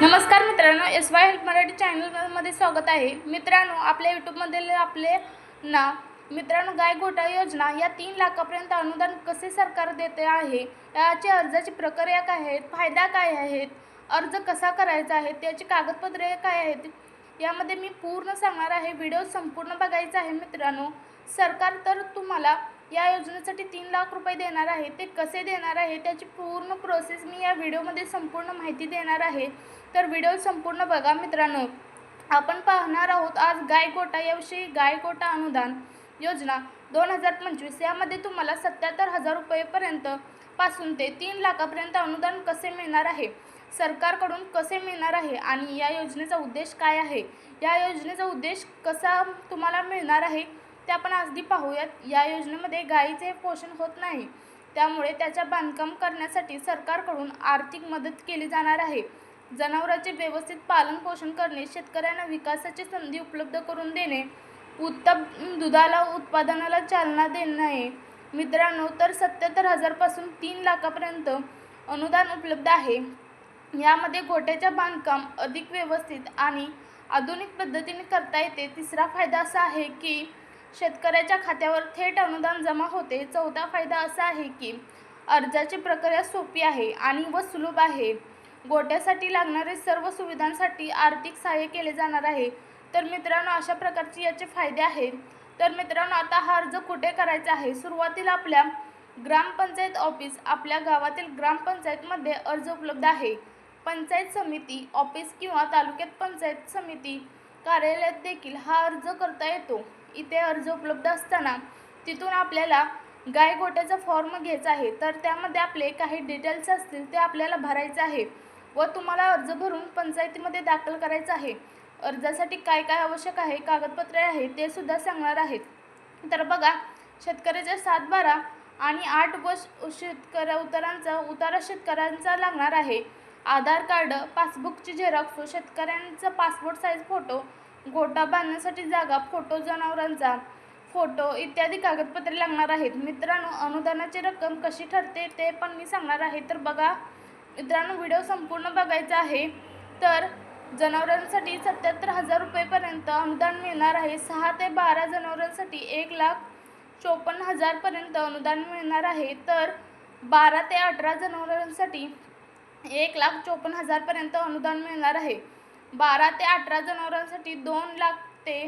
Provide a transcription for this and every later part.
नमस्कार मित्रांनो S Y help Marathi चॅनलमध्ये स्वागत आहे. मित्रांनो आपल्या यूट्यूबमधील आपले ना मित्रांनो गाय घोटाळा योजना या तीन लाखापर्यंत अनुदान कसे सरकार देते आहे? याची अर्जाची प्रक्रिया काय आहेत? फायदा काय आहेत? अर्ज कसा करायचा आहे? त्याची कागदपत्रे काय आहेत? यामध्ये मी पूर्ण सांगणार आहे. व्हिडिओ संपूर्ण बघायचा आहे मित्रांनो. सरकार तर तुम्हाला या योजनेसाठी तीन लाख रुपये देणार आहे. ते कसे देणार आहे? त्याची पूर्ण प्रोसेस मी या व्हिडिओमध्ये संपूर्ण माहिती देणार आहे. तर व्हिडिओ संपूर्ण बघा मित्रांनो. आपण पाहणार आहोत आज गायकोटा याविषयी गायकोटा अनुदान योजना दोन हजार पंचवीस. यामध्ये तुम्हाला सत्याहत्तर हजार रुपयेपर्यंत पासून ते तीन लाखापर्यंत अनुदान कसे मिळणार आहे? सरकारकडून कसे मिळणार आहे? आणि या योजनेचा उद्देश काय आहे? या योजनेचा उद्देश कसा तुम्हाला मिळणार आहे? ते आपण आधी पाहूयात. या योजनेमध्ये गायीचे पोषण होत नाही. त्यामुळे त्याच्या बांधकाम करण्यासाठी सरकारकडून आर्थिक मदत केली जाणार आहे. जनावरांचे व्यवस्थित पालन पोषण करणे शेतकऱ्यांना विकासाची संधी उपलब्ध करून देणे उत्तम दुधाला उत्पादनाला चालना देणे. मित्रांनो तर सत्याहत्तर हजारपासून तीन लाखापर्यंत अनुदान उपलब्ध आहे. यामध्ये गोट्याच्या बांधकाम अधिक व्यवस्थित आणि आधुनिक पद्धतीने करता येते. तिसरा फायदा असा आहे की शेतकऱ्याच्या खात्यावर थेट अनुदान जमा होते. चौथा फायदा असा आहे की अर्जाची प्रक्रिया सोपी आहे आणि व सुलभ आहे. गोट्यासाठी लागणारे सर्व सुविधांसाठी आर्थिक सहाय्य केले जाणार आहे. तर मित्रांनो अशा प्रकारचे याचे फायदे आहेत. तर मित्रांनो आता हा अर्ज कुठे करायचा आहे? सुरुवातीला आपल्या ग्रामपंचायत ऑफिस आपल्या गावातील ग्रामपंचायतमध्ये अर्ज उपलब्ध आहे. पंचायत समिती ऑफिस किंवा तालुक्यात पंचायत समिती कार्यालयात देखील हा अर्ज करता येतो. इथे अर्ज उपलब्ध असताना तिथून आपल्याला गाय गोट्याचा फॉर्म घ्यायचा आहे. तर त्यामध्ये आपले काही डिटेल्स असतील ते आपल्याला भरायचं आहे व तुम्हाला अर्ज भरून पंचायतीमध्ये दाखल करायचं आहे. अर्जासाठी काय काय आवश्यक आहे कागदपत्रे आहे ते सुद्धा सांगणार आहेत. तर बघा शेतकऱ्याच्या सात बारा आणि आठ व शेतकऱ्या उतारांचा उतारा शेतकऱ्यांचा लागणार आहे. आधार कार्ड पासबुकची झेरॉक्स शेतकऱ्यांचा पासपोर्ट साईज फोटो गोटा बांधण्यासाठी जागा फोटो जनावरांचा फोटो इत्यादी कागदपत्रे लागणार आहेत. मित्रांनो अनुदानाची रक्कम कशी ठरते ते पण मी सांगणार आहे. तर बघा मित्रांनो व्हिडिओ संपूर्ण बघायचा आहे. तर जनावरांसाठी सत्याहत्तर हजार रुपयेपर्यंत अनुदान मिळणार आहे. सहा ते बारा जनावरांसाठी एक लाख चोपन्न हजारपर्यंत अनुदान मिळणार आहे. तर बारा ते अठरा जनावरांसाठी एक लाख चोपन्न हजारपर्यंत अनुदान मिळणार आहे. बारा ते अठरा जनावरांसाठी दोन लाख ते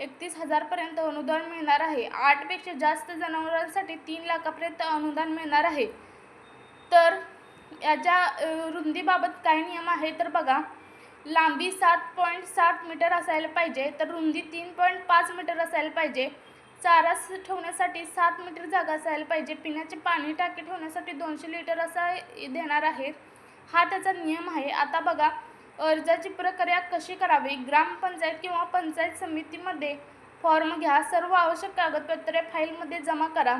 एकतीस हजारपर्यंत अनुदान मिळणार आहे. आठपेक्षा जास्त जनावरांसाठी तीन लाखापर्यंत अनुदान मिळणार आहे. तर याच्या रुंदीबाबत काय नियम आहे तर बघा. लांबी सात पॉईंट सात मीटर असायला पाहिजे तर रुंदी तीन पॉईंट पाच मीटर असायला पाहिजे. चारा ठेवण्यासाठी सात मीटर जागा असायला पाहिजे. पिण्याचे पाणी टाकी ठेवण्यासाठी दोनशे लिटर असा देणार आहेत हा त्याचा नियम आहे. आता बघा अर्जाची प्रक्रिया कशी करावी? ग्रामपंचायत किंवा पंचायत समितीमध्ये फॉर्म घ्या. सर्व आवश्यक कागदपत्रे फाईलमध्ये जमा करा.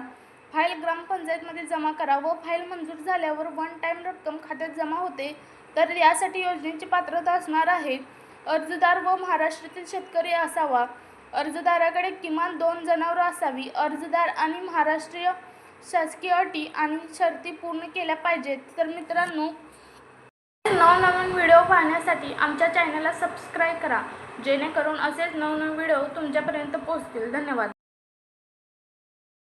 फाईल ग्रामपंचायतमध्ये जमा करा व फाईल मंजूर झाल्यावर वन टाईम रक्कम खात्यात जमा होते. तर यासाठी योजनेची पात्रता असणार आहे. अर्जदार व महाराष्ट्रातील शेतकरी असावा. अर्जदाराकडे किमान दोन जनावरं असावी. अर्जदार आणि महाराष्ट्रीय शासकीय अटी आणि शर्ती पूर्ण केल्या पाहिजेत. तर मित्रांनो नवनवीन व्हिडिओ पाहण्यासाठी आमच्या चॅनलला सबस्क्राईब करा जेणेकरून असेच नवनवीन व्हिडिओ तुमच्यापर्यंत पोहोचतील. धन्यवाद.